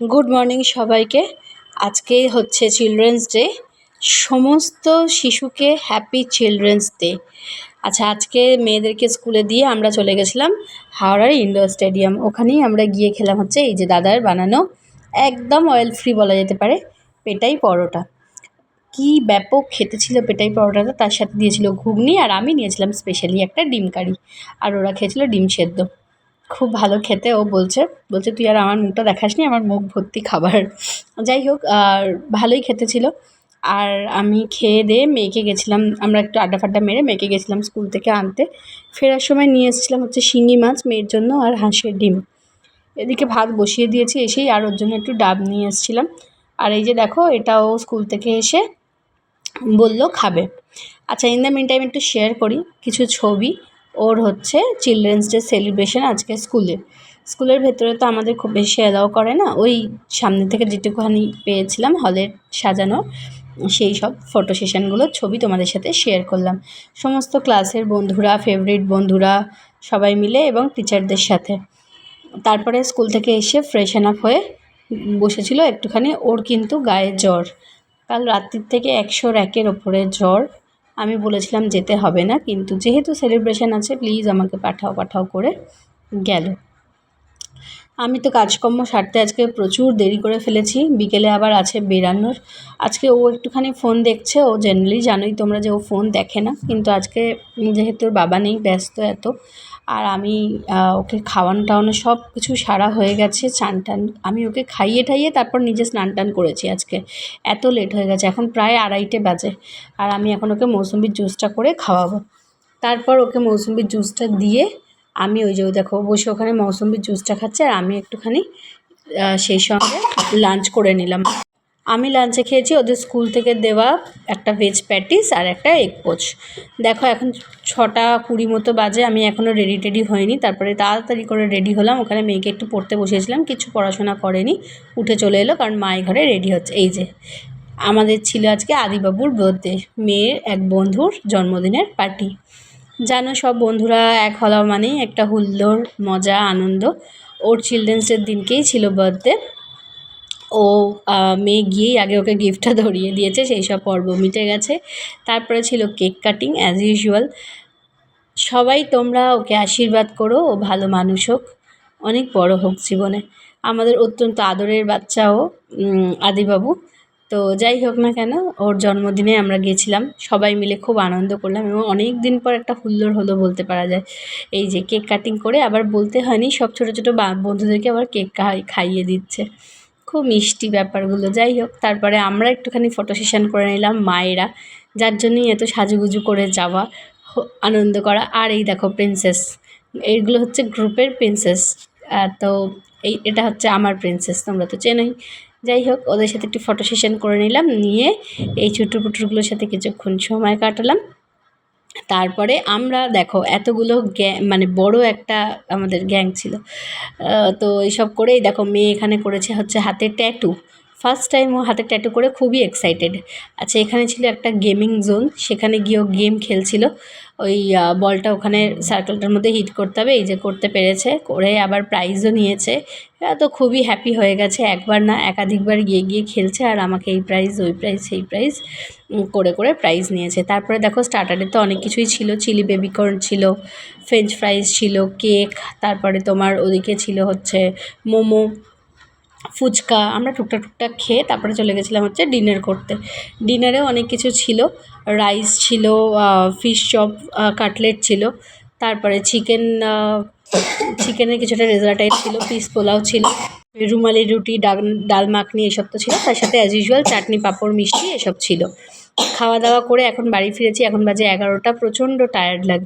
Good morning সবাইকে। আজকে হচ্ছে চিলড্রেন্স ডে সমস্ত শিশুকে হ্যাপি চিলড্রেন্স ডে আচ্ছা আজকে মেয়েদেরকে স্কুলে দিয়ে আমরা চলে গেছিলাম হাওড়ার ইন্ডোর স্টেডিয়াম। ওখানেই আমরা গিয়ে খেলাম হচ্ছে এই যে দাদার বানানো একদম অয়েল ফ্রি বলা যেতে পারে পেটাই পরোটা। কি ব্যাপক খেতে ছিল পেটাই পরোটাটা, তার সাথে দিয়েছিল ঘুগনি আর আমি নিয়েছিলাম স্পেশালি একটা ডিম কারি। আর ওরা খেয়েছিল ডিম সেদ্ধ। খুব ভালো খেতে, ও বলছে বলছে, তুই আর আমার মুখটা দেখাসনি, আমার মুখ ভর্তি খাবার। যাই হোক, আর ভালোই খেতে ছিল। আর আমি খেয়ে দিয়ে মেয়েকে গেছিলাম, আমরা একটু আড্ডা ফাড্ডা মেরে মেয়েকে গেছিলাম স্কুল থেকে আনতে। ফেরার সময় নিয়ে এসেছিলাম হচ্ছে শিঙি মাছ মেয়ের জন্য আর হাঁসের ডিম। এদিকে ভাত বসিয়ে দিয়েছি, এসেই আর ওর জন্য একটু ডাব নিয়ে এসেছিলাম। আর এই যে দেখো এটাও স্কুল থেকে এসে বলল, খাবে। আচ্ছা ইন দ্য মিন টাইম একটু শেয়ার করি কিছু ছবি। ওর হচ্ছে চিলড্রেন্স ডে সেলিব্রেশন আজকে স্কুলে। স্কুলের ভেতরে তো আমাদের খুব বেশি অ্যালাউ করে না। ওই সামনে থেকে যেটুকুখানি পেয়েছিলাম হলের সাজানো, সেই সব ফটো সেশনগুলোর ছবি তোমাদের সাথে শেয়ার করলাম। সমস্ত ক্লাসের বন্ধুরা ফেভারিট বন্ধুরা সবাই মিলে এবং টিচারদের সাথে। তারপরে স্কুল থেকে এসে ফ্রেশন আপ হয়ে বসেছিল একটুখানি। ওর কিন্তু গায়ে জ্বর। কাল রাত্রির থেকে একশোর একের ওপরে জ্বর। আমি বলেছিলাম যেতে হবে না, কিন্তু যেহেতু সেলিব্রেশন আছে প্লিজ আমাকে পাঠাও পাঠাও করে গেল। আমি তো কাজকর্ম সারতে আজকে প্রচুর দেরি করে ফেলেছি। বিকেলে আবার আছে বেরানোর আজকে ও একটুখানি ফোন দেখছে। ও জেনারেলি জানোই তোমরা যে ও ফোন দেখে না। কিন্তু আজকে যেহেতু ওর বাবা নেই, ব্যস্ত এত। আর আমি ওকে খাওয়ানো টাওয়ানো সব কিছু সারা হয়ে গেছে, চান টান। আমি ওকে খাইয়ে ঠাইয়ে তারপর নিজে স্নান টান করেছি আজকে। এত লেট হয়ে গেছে। এখন প্রায় আড়াইটে বাজে। আর আমি এখন ওকে মৌসুমির জুসটা করে খাওয়াবো। তারপর ওকে মৌসুমির জুসটা দিয়ে আমি ওই যে দেখো বসে ওখানে মৌসুমির জুসটা খাচ্ছে আর আমি একটুখানি সেই সঙ্গে লাঞ্চ করে নিলাম। আমি লাঞ্চে খেয়েছি ওদের স্কুল থেকে দেওয়া একটা ভেজ প্যাটিস আর একটা এগ পোচ দেখো এখন ছটা কুড়ি মতো বাজে, আমি এখনও রেডি টেডি হয়নি। তারপরে তাড়াতাড়ি করে রেডি হলাম। ওখানে মেয়েকে একটু পড়তে বসিয়েছিলাম, কিছু পড়াশোনা করেনি। উঠে চলে এলো কারণ মায়ের ঘরে রেডি হচ্ছে। এই যে, আমাদের ছিল আজকে আদিবাবুর বার্থডে মেয়ের এক বন্ধুর জন্মদিনের পার্টি জানো, সব বন্ধুরা এক হওয়া মানেই একটা হুল্লোর মজা, আনন্দ। ওর চিলড্রেন্স ডের দিনকেই ছিল বার্থডে ও মেয়ে গিয়েই আগে ওকে গিফটটা ধরিয়ে দিয়েছে, সেই সব পর্ব মিটে গেছে। তারপরে ছিল কেক কাটিং অ্যাজ ইউজুয়াল সবাই তোমরা ওকে আশীর্বাদ করো, ও ভালো মানুষ হোক, অনেক বড় হোক জীবনে। আমাদের অত্যন্ত আদরের বাচ্চাও আদিবাবু। তো যাই হোক না কেন, ওর জন্মদিনে আমরা গেছিলাম সবাই মিলে খুব আনন্দ করলাম এবং অনেক দিন পর একটা হুল্লোড় হলো বলতে পারা যায়। এই যে কেক কাটিং করে আবার বলতে হয়নি, সব ছোটো ছোটো বন্ধুদেরকে আবার কেক খাইয়ে দিচ্ছে। খুব মিষ্টি ব্যাপারগুলো। যাই হোক, তারপরে আমরা একটুখানি ফটো সেশন করে নিলাম মায়েরা, যার জন্যই এত সাজুগুজু করে যাওয়া আনন্দ করা। আর এই দেখো প্রিন্সেস এইগুলো হচ্ছে গ্রুপের প্রিন্সেস তো এই, এটা হচ্ছে আমার প্রিন্সেস তোমরা তো চেনোই। যাই হোক, ওদের সাথে একটু ফটো সেশন করে নিলাম, নিয়ে এই ছোটো পুটুরগুলোর সাথে কিছুক্ষণ সময় কাটালাম। তারপরে আমরা দেখো, এতগুলো গ্যাং মানে বড় একটা আমাদের গ্যাং ছিল। তো এইসব করেই দেখো, মেয়ে এখানে করেছে হচ্ছে হাতে ট্যাটু ফার্স্ট টাইম ও হাতে ট্যাটু করে খুবই এক্সাইটেড আচ্ছা এখানে ছিল একটা গেমিং জোন সেখানে গিয়েও গেম খেলছিল। ওই বলটা ওখানে সার্কেলটার মধ্যে হিট করতে হবে, এই যে করতে পেরেছে। করে আবার প্রাইজও নিয়েছে। তো খুবই হ্যাপি হয়ে গেছে। একবার না, একাধিকবার গিয়ে গিয়ে খেলছে আর আমাকে এই প্রাইজ ওই প্রাইজ সেই প্রাইজ করে করে প্রাইজ নিয়েছে। তারপরে দেখো স্টার্টারে তো অনেক কিছুই ছিল। চিলি বেবিকর্ন ছিল ফ্রেঞ্চ ফ্রাইজ ছিল কেক তারপরে তোমার ওদিকে ছিল হচ্ছে মোমো ফুচকা, আমরা টুকটাক টুকটাক খেয়ে তারপরে চলে গেছিলাম হচ্ছে ডিনার করতে। ডিনারেও অনেক কিছু ছিল। রাইস ছিল ফিশ চপ কাটলেট ছিল। তারপরে চিকেন চিকেনের কিছুটা রেজালা টাইপ ছিল পিস পোলাও ছিল। রুমালি রুটি, ডাল মাখনি এসব তো ছিল। তার সাথে অ্যাজ ইউজুয়াল চাটনি, পাঁপড়, মিষ্টি এসব ছিল। খাওয়া দাওয়া করে এখন বাড়ি ফিরেছি। এখন বাজে এগারোটা, প্রচণ্ড টায়ার্ড লাগছে।